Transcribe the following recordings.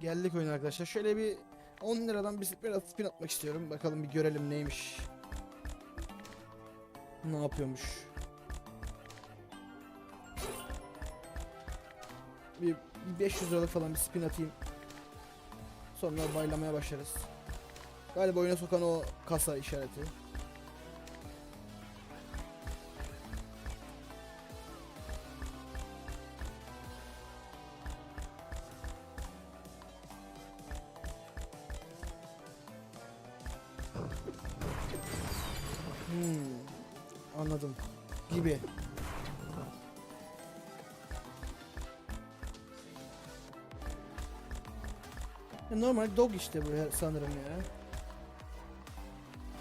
Geldik oyun arkadaşlar. Şöyle bir 10 liradan bir biraz spin atmak istiyorum. Bakalım bir görelim neymiş. Ne yapıyormuş. Bir 500 liralık falan bir spin atayım. Sonra baylamaya başlarız. Galiba oyuna sokan o kasa işareti. Anladım. Gibi. Ya normal dog işte bu sanırım ya.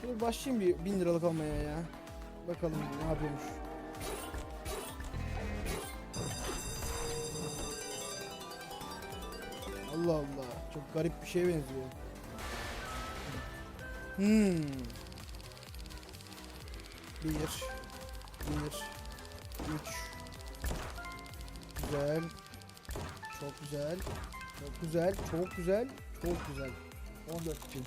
Şöyle başlayayım bir 1000 liralık almaya ya. Bakalım ne yapıyormuş. Allah Allah. Çok garip bir şeye benziyor. Hmm. Bir. Bir. Üç. Güzel. Çok güzel. Çok güzel. Çok güzel. Çok güzel. 14 için.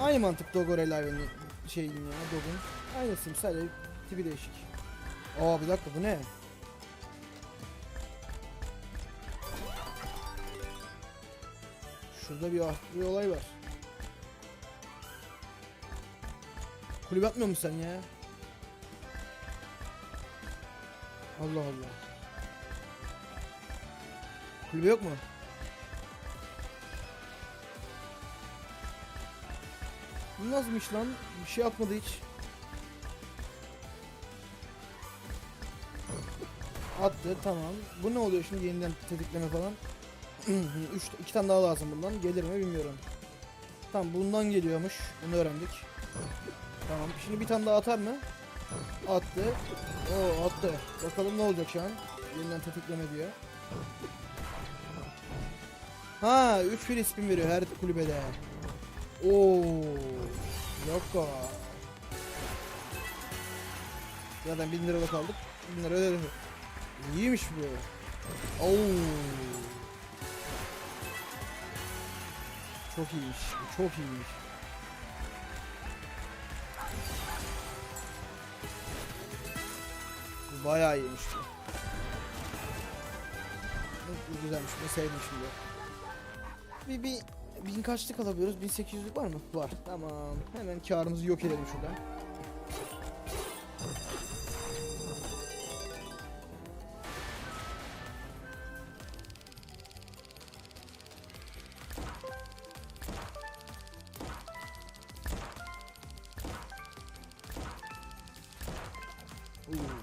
Aynı mantık Dogor Eleven'in şeyin ya Dog'un. Aynısı sadece tipi değişik. Aa bir dakika bu ne? Şurada bir, bir olay var. Kulübe atmıyor musun sen ya? Allah Allah. Kulübe yok mu? Bu nasılmış lan? Bir şey atmadı hiç. Attı tamam. Bu ne oluyor şimdi yeniden tetikleme falan? 3 iki tane daha lazım bundan. Gelir mi bilmiyorum. Tamam bundan geliyormuş. Bunu öğrendik. Tamam. Şimdi bir tane daha atar mı? Attı. Oo attı. Bakalım ne olacak şu an. Yeniden tetikleme diyor. Ha 3 free spin veriyor her kulübede. Oo. Yok Zaten 1000 liralık aldık. 1000 lira ödedim. İyiymiş bu. Oo. Çok iyiymiş. Çok iyiymiş. Bayağı iyiymiş bu. Bu güzelmiş. Bu sevdim şimdi. Bir, bir bin kaçlık alabiliyoruz? 1800'lük var mı? Var. Tamam. Hemen karımızı yok edelim şuradan. Oo.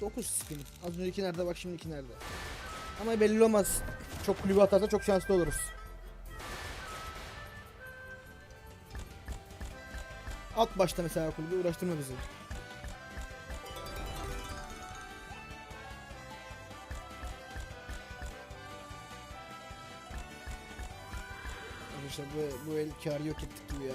9 spin. Az önceki nerede bak şimdiki nerede. Ama belli olmaz. Çok kulübü atarsa çok şanslı oluruz. At başta mesela kulübü uğraştırma bizi. Arkadaşlar bu, bu el karı yok ettik gibi ya.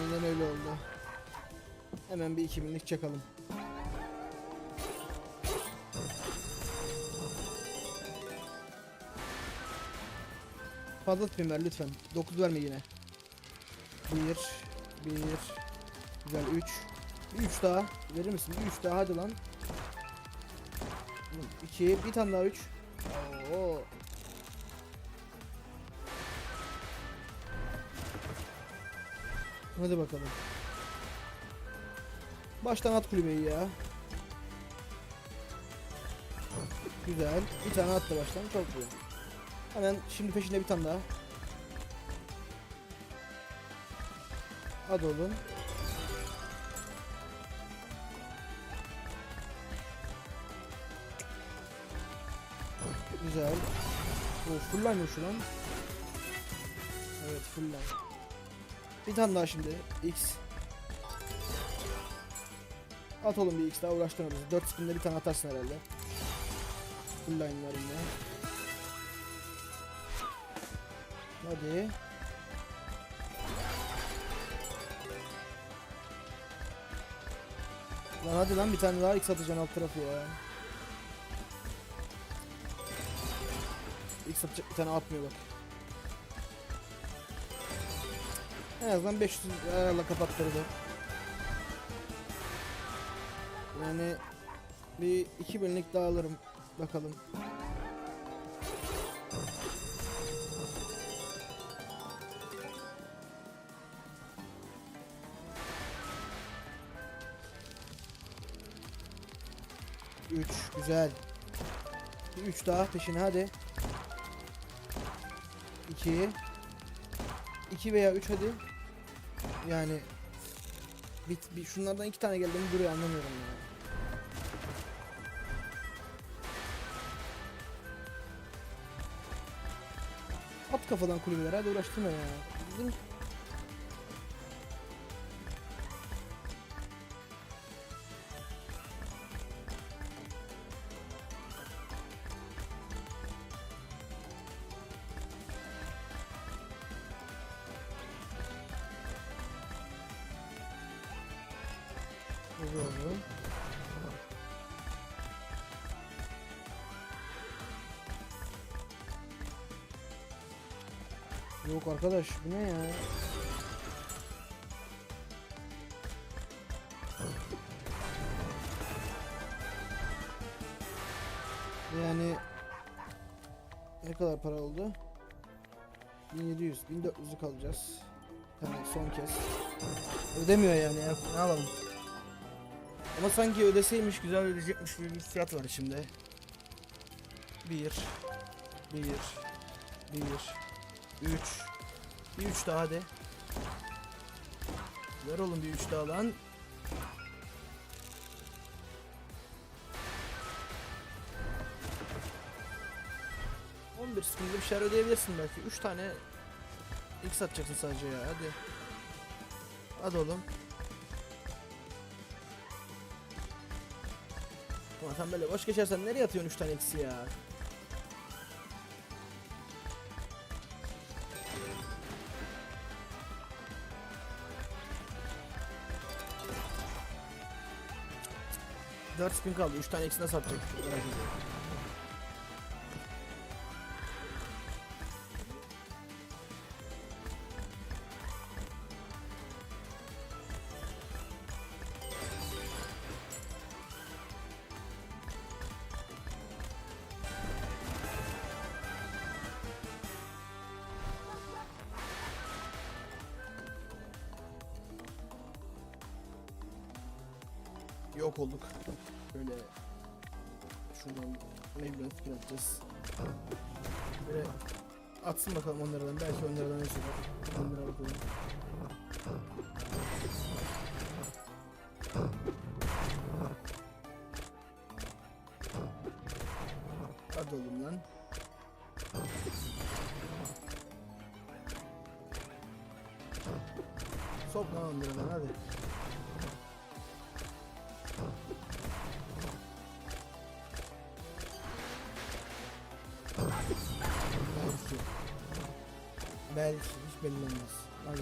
Aynen öyle oldu. Hemen bir 2000'lik çakalım. Fazla spin ver lütfen. 9 verme yine. 1 1 Güzel 3 3 daha verir misin? 3 daha hadi lan. 2 bir tane daha 3 Oo. Hadi bakalım. Baştan at kulübeyi ya. Güzel. Bir tane attı baştan. Çok güzel. Hemen şimdi peşinde bir tane daha. Hadi oğlum. Güzel. O fullline şu lan. Evet fullline. Bir tane daha şimdi. X. At oğlum bir x daha uğraştırma bizi. 4 spinde bir tane atarsın herhalde. Full line var yine. Hadi. Lan hadi lan bir tane daha x atacaksın alt tarafı ya. X atacak bir tane atmıyor bak. En azından 500 ayarla kapattırdı. Yani bir iki binlik daha alırım. Bakalım. Üç güzel. Bir üç daha peşine hadi. İki. İki veya üç hadi. Yani bir, bir şunlardan iki tane geldi mi duruyor anlamıyorum ya. At kafadan kulübeler hadi uğraştırma ya. Bizim Oluyor. Yok arkadaş bu ne ya? Yani ne kadar para oldu? 1700, 1400'lük alacağız. Yani son kez. Ödemiyor yani ya. Ne yapalım? Ama sanki ödeseymiş güzel ödeyecekmiş bir hissiyat var içimde. Bir, bir, bir, üç, bir üç daha hadi. Ver oğlum bir üç daha lan. On bir sıkıntı bir şeyler ödeyebilirsin belki. Üç tane X atacaksın sadece ya hadi. Hadi oğlum. Ulan sen böyle boş geçersen nereye atıyorsun 3 tane eksi ya? Dört spin kaldı. 3 tane eksi nasıl Yok olduk. Böyle şuradan fikir atacağız. Böyle atsın bakalım onlardan. Belki onlardan ne çıkar. Onlara bakalım. Hadi oğlum lan. Sok lan onlardan hadi. Belki hiç belli olmaz. Hadi.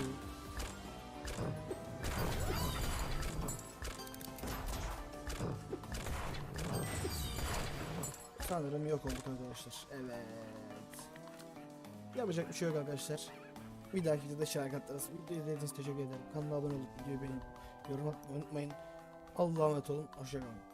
Sanırım yok olduk arkadaşlar. Evet. Yapacak bir şey yok arkadaşlar. Bir dahaki videoda şarkı atlarız. Videoyu izlediğiniz teşekkür ederim. Kanala abone olup videoyu beğenip yorum atmayı unutmayın. Allah'a emanet olun. Hoşçakalın.